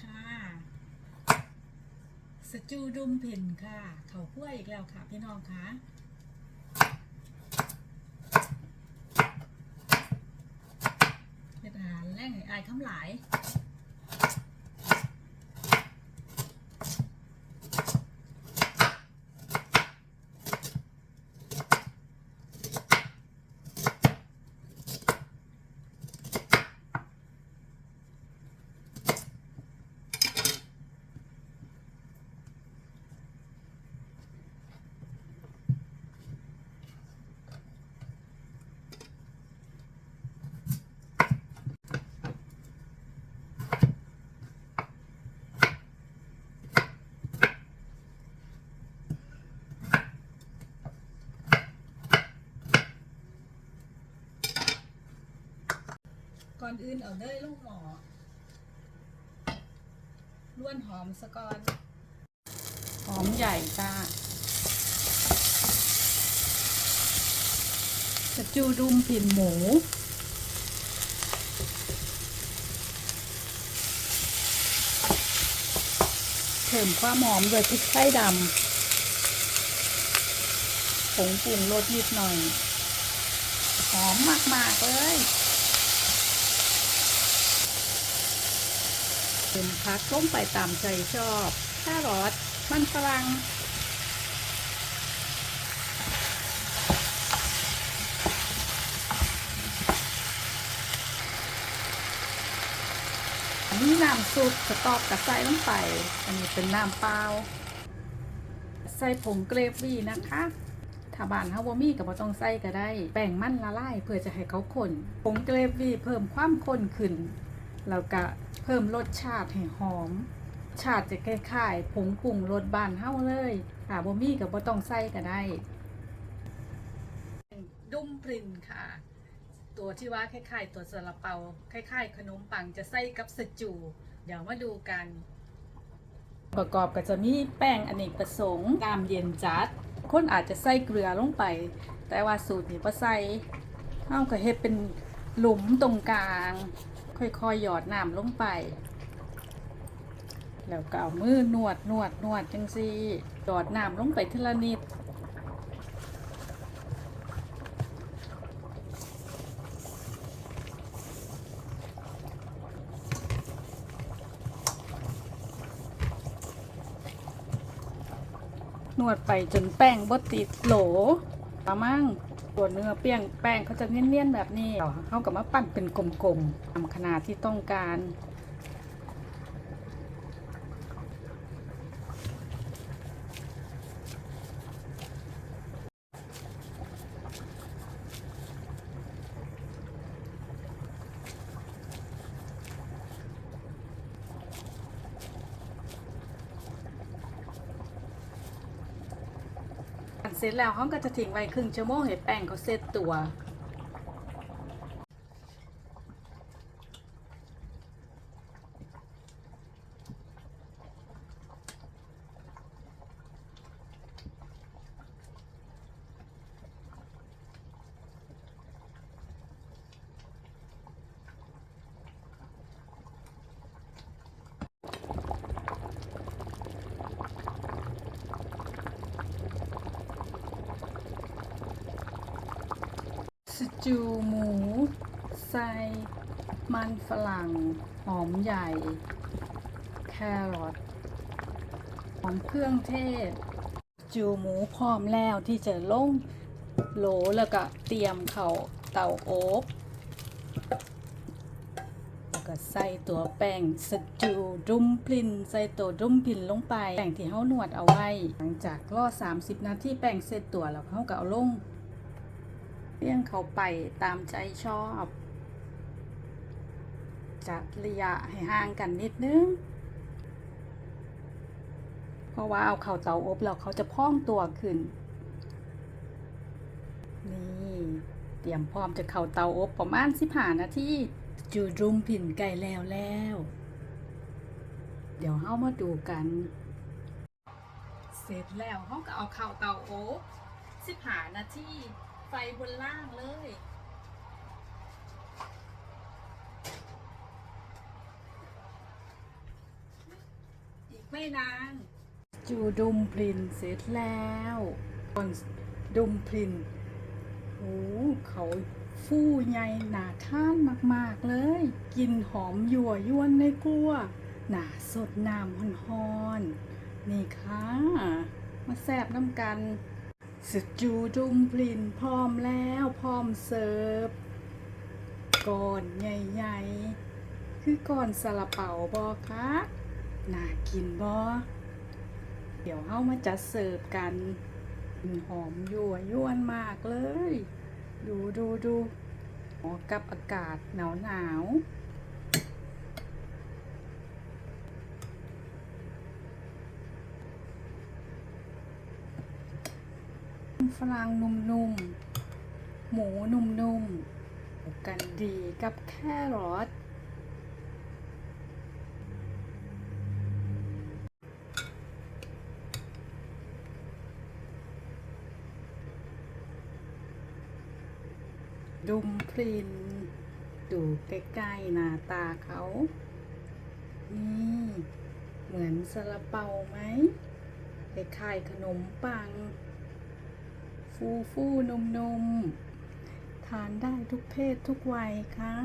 ค่ะ สจูดุมเพ่นค่ะ เขาพั่วอีกแล้วค่ะ พี่น้องคะเป็นอาหารแรงให้อายคำหลาย ก่อนอื่นเอาเลยลูกหมอล้วนหอมสะกอนหอมใหญ่จ้าสจูดุมผินหมูเพิ่มความหอมด้วยพริกไทยดำผงปรุงรสนิดหน่อย หอมมาก ๆ เลย เป็นพักต้มไปตามใจชอบแครอทมันฝรั่งนนี้น้ำซุปสต๊อกกับใส่ลงไป อันนี้เป็นน้ำเปล่าใส่ผงเกรฟวี่นะคะถ้าบ้านเฮาบ่มีก็บ่ต้องใส่ก็ได้ แป้งมันละลายเพื่อจะให้เขาข้นผงเกรฟวี่เพิ่มความข้นขึ้นแล้วก็ เพิ่มรสชาติให้หอม ชาติจะคล้ายๆผงปรุงรสบ้านเฮาเลยถ้าบ่มีก็บ่ต้องใส่ก็ได้ ดุ้มพรินค่ะ ตัวที่ว่าคล้ายๆ ตัวซาลาเปาคล้ายๆ ขนมปังจะใส่กับสจู เดี๋ยวมาดูกัน ประกอบก็จะมีแป้งอเนกประสงค์น้ำเย็นจัด คนอาจจะใส่เกลือลงไป แต่ว่าสูตรนี้บ่ใส่เฮาก็เฮ็ดเป็นหลุมตรงกลาง ค่อยๆหยอดน้ำลงไป แล้วก็เอามือนวดนวดนวดจังซี่หยอดน้ำลงไปทีละนิดนวดไปจนแป้งบดติดโหลประมั่ง ตัวเนื้อเปี้ยงแป้งเขาจะเนียนๆแบบนี้เขากับมาปั้นเป็นกลมๆตามขนาดที่ต้องการ เสร็จแล้วเขาก็จะทิ้งไว้ครึ่งชั่วโมงให้แป้งเขาเซตตัว สจูหมูใส่มันฝรั่ง หอมใหญ่ แครอทหอมเครื่องเทศ จูหมูพร้อมแล้วที่จะลงโหลแล้วก็เตรียมเข่าเตาโอ๊บแล้วก็ใส่ตัวแป้งสจูดุมพลิน ใส่ตัวดุมพลินลงไปแป้งที่เฮานวดเอาไว้ หลังจากรอ30 นาทีแป้งเสร็จตัวแล้วเฮาก็เอาลง เลี่ยงเขาไปตามใจชอบ จัดระยะให้ห่างกันนิดนึง เพราะว่าเอาเข่าเตาอบแล้วเขาจะพองตัวขึ้น นี่เตรียมพร้อมจะเข่าเตาอบประมาณสิบห้านาทีจูรุมผินไก่แล้วแล้ว เดี๋ยวเฮามาดูกัน เสร็จแล้วเฮาก็เอาเข่าเตาอบสิบห้านาที ไฟบนล่างเลยแม่นางจูดุมพลินเสร็จแล้วก่อนดุมพลินโอ้เขาฟู่ใหญ่หนาท่านมาก ๆ เลย กินหอมยั่วยวนในกลัว หนาสดน้ำฮอนๆนี่ค่ะ มาแซบน้ำกัน สจูดุมพลินพร้อมแล้วพร้อมเสิร์ฟก่อนใหญ่ๆ คือก่อนสลัเป่าบอคะน่ากินบอเดี๋ยวเฮามาจัดเสิร์ฟกันหอมยั่วยวนมากเลย ดูดูดูหมาะกับอากาศหนาวหนาว ฝรั่งนุ่มๆ หมูนุ่มๆ กันดีกับแครอทดุมพรินดูใกล้ๆหน้าตาเขา นี่ เหมือนซาลาเปาไหมคล้ายๆขนมปัง ฟูฟูๆนมๆ ทานได้ทุกเพศทุกวัยค่ะ